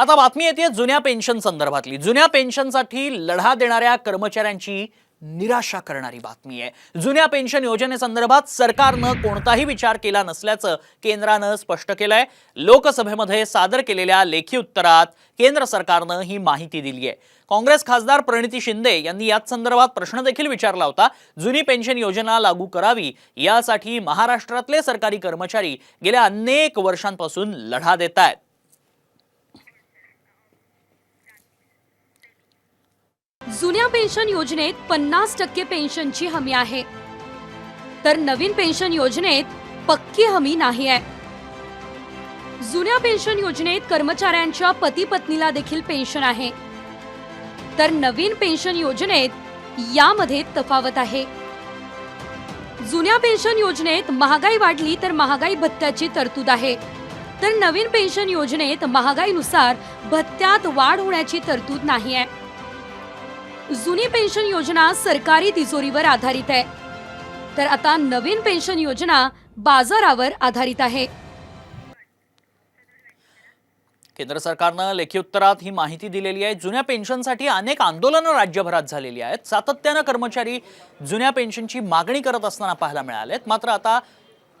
आता बातमी येते जुन्या पेन्शन संदर्भातली. जुन्या पेन्शनसाठी लढा देणाऱ्या कर्मचाऱ्यांची निराशा करणारी बातमी आहे. जुन्या पेन्शन योजनेसंदर्भात सरकारनं कोणताही विचार केला नसल्याचं केंद्रानं स्पष्ट केलंय. लोकसभेमध्ये सादर केलेल्या लेखी उत्तरात केंद्र सरकारनं ही माहिती दिली आहे. काँग्रेस खासदार प्रणिती शिंदे यांनी याच संदर्भात प्रश्न देखील विचारला होता. जुनी पेन्शन योजना लागू करावी यासाठी महाराष्ट्रातले सरकारी कर्मचारी गेल्या अनेक वर्षांपासून लढा देत आहेत जुन्या पेन्शन योजनेत पन्नास टक्के पेन्शनची हमी आहे. तर नवीन पेन्शन योजनेत पक्की हमी नाही आहे. जुन्या पेन्शन योजनेत कर्मचाऱ्यांच्या पती पत्नीला देखील पेन्शन आहे. तर नवीन पेन्शन योजनेत यामध्ये तफावत आहे. जुन्या पेन्शन योजनेत महागाई वाढली तर महागाई भत्त्याची तरतूद आहे. तर नवीन पेन्शन योजनेत महागाईनुसार भत्त्यात वाढ होण्याची तरतूद नाही आहे. जुनी पेन्शन योजना सरकारी तिजोरीवर आधारित आहे. तर आता नवीन पेन्शन योजना बाजारावर आधारित आहे. केंद्र सरकारनं लेखी उत्तरात ही माहिती दिलेली आहे. जुन्या पेन्शनसाठी अनेक आंदोलनं राज्यभरात झालेली आहेत. सातत्यानं कर्मचारी जुन्या पेन्शनची मागणी करत असताना पाहायला मिळालेत. मात्र आता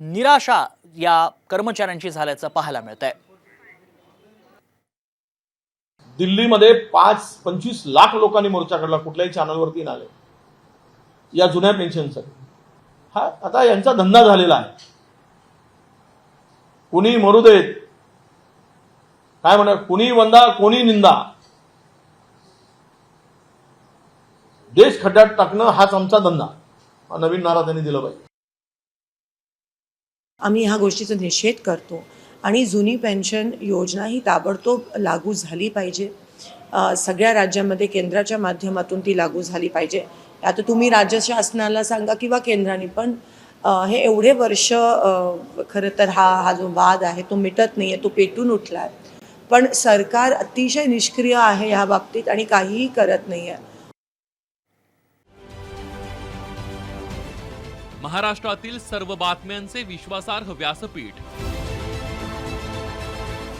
निराशा या कर्मचाऱ्यांची झाल्याचं पाहायला मिळत आहे दिल्लीमध्ये पाच पंचवीस लाख लोकांनी मोर्चा काढला कुठल्याही चॅनलवरती नाले या जुन्या पेन्शनसाठी हा आता यांचा धंदा झालेला आहे. कुणी मरू देत काय म्हणा कुणी वंदा कोणी निंदा. देश खड्ड्यात टाकणं हाच आमचा धंदा. हा नवीन नारा त्यांनी दिला पाहिजे. आम्ही ह्या गोष्टीचा निषेध करतो. आणि जुनी पेन्शन योजना ही ताबडतोब लागू झाली पाहिजे. सगळ्या राज्यामध्ये केंद्राच्या माध्यमातून ती लागू झाली पाहिजे. आता तुम्ही राज्य शासनाला सांगा किंवा केंद्राने पण हे एवढे वर्ष खरं तर हा हा जो वाद आहे तो मिटत नाही आहे तो पेटून उठला आहे पण सरकार अतिशय निष्क्रिय आहे ह्या बाबतीत आणि काहीही करत नाही आहे महाराष्ट्रातील सर्व बातम्यांचे विश्वासार्ह व्यासपीठ.